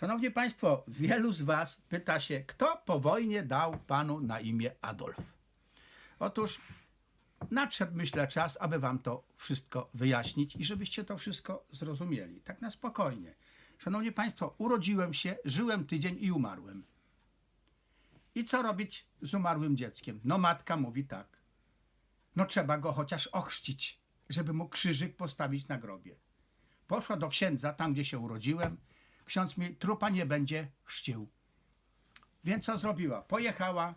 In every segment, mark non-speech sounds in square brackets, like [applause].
Szanowni Państwo, wielu z Was pyta się, kto po wojnie dał Panu na imię Adolf? Otóż nadszedł, myślę, czas, aby Wam to wszystko wyjaśnić i żebyście to wszystko zrozumieli. Tak na spokojnie. Szanowni Państwo, urodziłem się, żyłem tydzień i umarłem. I co robić z umarłym dzieckiem? No matka mówi tak. No trzeba go chociaż ochrzcić, żeby mu krzyżyk postawić na grobie. Poszła do księdza, tam gdzie się urodziłem. Ksiądz mi trupa nie będzie chrzcił. Więc co zrobiła? Pojechała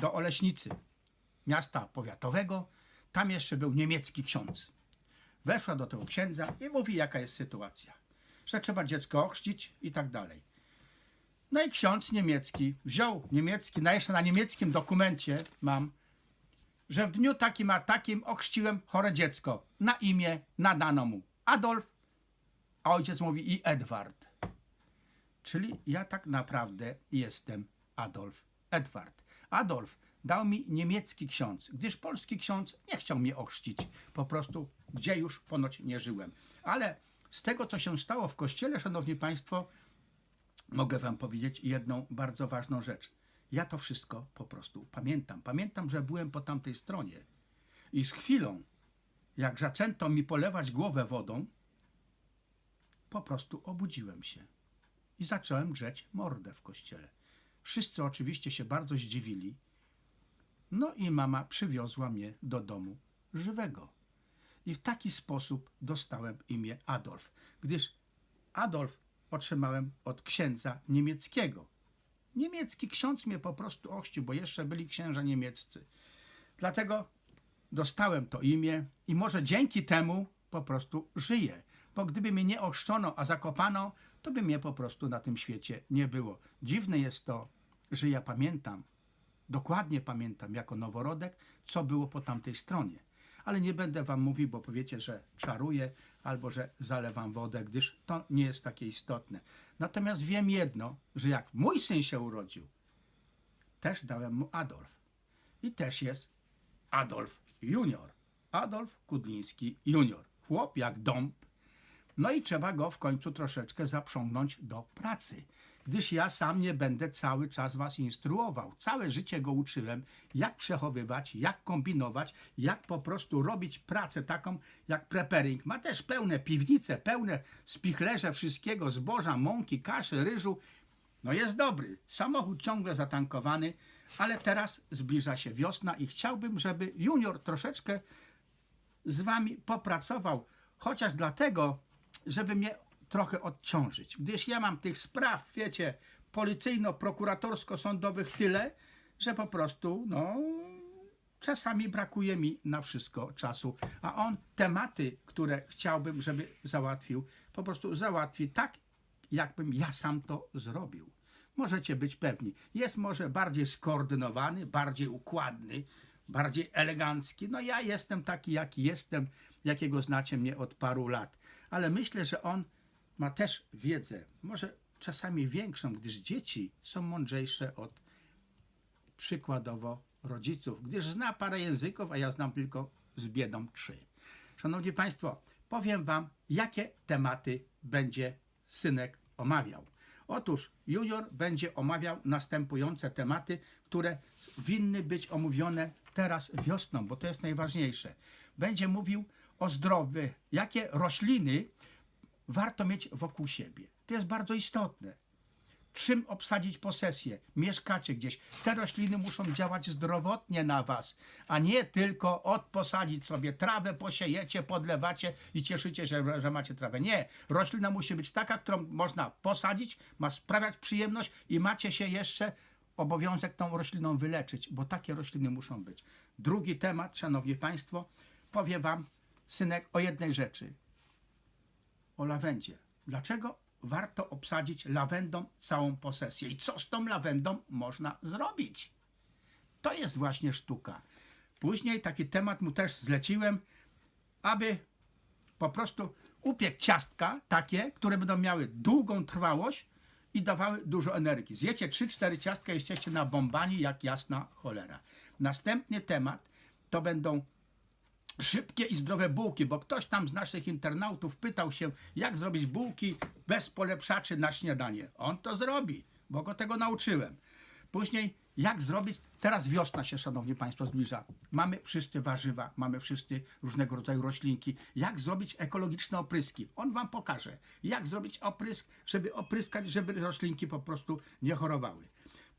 do Oleśnicy, miasta powiatowego. Tam jeszcze był niemiecki ksiądz. Weszła do tego księdza i mówi, jaka jest sytuacja. Że trzeba dziecko ochrzcić i tak dalej. No i ksiądz niemiecki wziął niemiecki, na jeszcze na niemieckim dokumencie mam, że w dniu takim a takim ochrzciłem chore dziecko. Na imię nadano mu Adolf, a ojciec mówi i Edward. Czyli ja tak naprawdę jestem Adolf Edward. Adolf dał mi niemiecki ksiądz, gdyż polski ksiądz nie chciał mnie ochrzcić. Po prostu, gdzie już ponoć nie żyłem. Ale z tego, co się stało w kościele, szanowni państwo, mogę wam powiedzieć jedną bardzo ważną rzecz. Ja to wszystko po prostu pamiętam. Pamiętam, że byłem po tamtej stronie i z chwilą, jak zaczęto mi polewać głowę wodą, po prostu obudziłem się i zacząłem drzeć mordę w kościele. Wszyscy oczywiście się bardzo zdziwili. No i mama przywiozła mnie do domu żywego. I w taki sposób dostałem imię Adolf, gdyż Adolf otrzymałem od księdza niemieckiego. Niemiecki ksiądz mnie po prostu ochrzcił, bo jeszcze byli księża niemieccy. Dlatego dostałem to imię i może dzięki temu po prostu żyję. Bo gdyby mnie nie ochrzczono, a zakopano, to by mnie po prostu na tym świecie nie było. Dziwne jest to, że ja pamiętam, dokładnie pamiętam jako noworodek, co było po tamtej stronie. Ale nie będę wam mówił, bo powiecie, że czaruję albo że zalewam wodę, gdyż to nie jest takie istotne. Natomiast wiem jedno, że jak mój syn się urodził, też dałem mu Adolf. I też jest Adolf Junior. Adolf Kudliński Junior. Chłop jak dąb. No i trzeba go w końcu troszeczkę zaprzągnąć do pracy. Gdyż ja sam nie będę cały czas was instruował. Całe życie go uczyłem, jak przechowywać, jak kombinować, jak po prostu robić pracę taką jak preparing. Ma też pełne piwnice, pełne spichlerze wszystkiego, zboża, mąki, kaszy, ryżu. No jest dobry. Samochód ciągle zatankowany, ale teraz zbliża się wiosna i chciałbym, żeby junior troszeczkę z wami popracował, chociaż dlatego, żeby mnie trochę odciążyć, gdyż ja mam tych spraw, wiecie, policyjno-prokuratorsko-sądowych tyle, że po prostu, no, czasami brakuje mi na wszystko czasu, a on tematy, które chciałbym, żeby załatwił, po prostu załatwi tak, jakbym ja sam to zrobił. Możecie być pewni. Jest może bardziej skoordynowany, bardziej układny, bardziej elegancki. No ja jestem taki, jaki jestem, jakiego znacie mnie od paru lat. Ale myślę, że on ma też wiedzę, może czasami większą, gdyż dzieci są mądrzejsze od przykładowo rodziców, gdyż zna parę języków, a ja znam tylko z biedą trzy. Szanowni Państwo, powiem Wam, jakie tematy będzie synek omawiał. Otóż junior będzie omawiał następujące tematy, które winny być omówione teraz wiosną, bo to jest najważniejsze. Będzie mówił o zdrowiu, jakie rośliny warto mieć wokół siebie. To jest bardzo istotne. Czym obsadzić posesję? Mieszkacie gdzieś. Te rośliny muszą działać zdrowotnie na was, a nie tylko odposadzić sobie trawę, posiejecie, podlewacie i cieszycie, że, że macie trawę. Nie. Roślina musi być taka, którą można posadzić, ma sprawiać przyjemność i macie się jeszcze obowiązek tą rośliną wyleczyć, bo takie rośliny muszą być. Drugi temat, szanowni państwo, powiem wam, synek, o jednej rzeczy o lawendzie. Dlaczego warto obsadzić lawendą całą posesję i co z tą lawendą można zrobić? To jest właśnie sztuka. Później taki temat mu też zleciłem, aby po prostu upiekł ciastka takie, które będą miały długą trwałość i dawały dużo energii. Zjecie 3-4 ciastka i jesteście na bombani jak jasna cholera. Następny temat to będą szybkie i zdrowe bułki, bo ktoś tam z naszych internautów pytał się, jak zrobić bułki bez polepszaczy na śniadanie. On to zrobi, bo go tego nauczyłem. Później, jak zrobić, teraz wiosna się, szanowni państwo, zbliża. Mamy wszyscy warzywa, mamy wszyscy różnego rodzaju roślinki. Jak zrobić ekologiczne opryski? On wam pokaże, jak zrobić oprysk, żeby opryskać, żeby roślinki po prostu nie chorowały.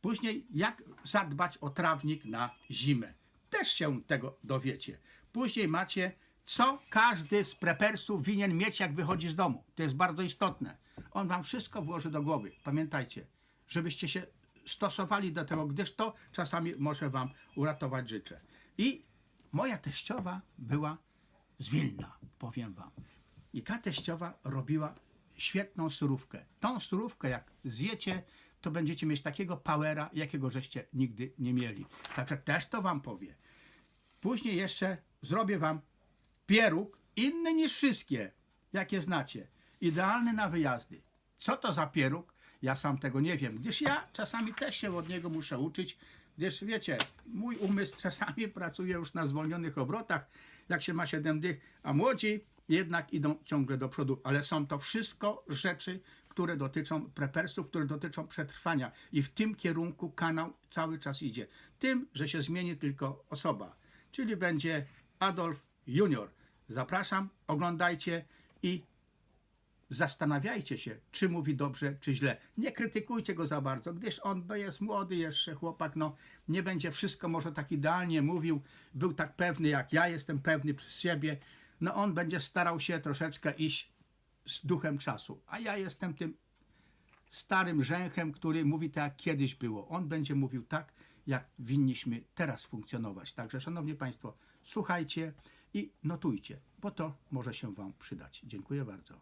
Później, jak zadbać o trawnik na zimę. Też się tego dowiecie. Później macie, co każdy z prepersów winien mieć, jak wychodzi z domu. To jest bardzo istotne. On wam wszystko włoży do głowy. Pamiętajcie, żebyście się stosowali do tego, gdyż to czasami może wam uratować życie. I moja teściowa była z Wilna, powiem wam. I ta teściowa robiła świetną surówkę. Tą surówkę, jak zjecie, to będziecie mieć takiego powera, jakiego żeście nigdy nie mieli. Także też to wam powie. Później jeszcze zrobię wam pieróg inny niż wszystkie, jakie znacie. Idealny na wyjazdy. Co to za pieróg? Ja sam tego nie wiem, gdyż ja czasami też się od niego muszę uczyć, gdyż wiecie, mój umysł [laughs] czasami pracuje już na zwolnionych obrotach, jak się ma 7 dych, a młodzi jednak idą ciągle do przodu, ale są to wszystko rzeczy, które dotyczą prepersów, które dotyczą przetrwania i w tym kierunku kanał cały czas idzie. Tym, że się zmieni tylko osoba, czyli będzie Adolf Junior. Zapraszam, oglądajcie i zastanawiajcie się, czy mówi dobrze, czy źle. Nie krytykujcie go za bardzo, gdyż on no, jest młody jeszcze chłopak, no nie będzie wszystko może tak idealnie mówił, był tak pewny jak ja jestem pewny przez siebie, no on będzie starał się troszeczkę iść z duchem czasu, a ja jestem tym starym rzęchem, który mówi tak, jak kiedyś było. On będzie mówił tak, jak winniśmy teraz funkcjonować. Także, szanowni państwo, słuchajcie i notujcie, bo to może się wam przydać. Dziękuję bardzo.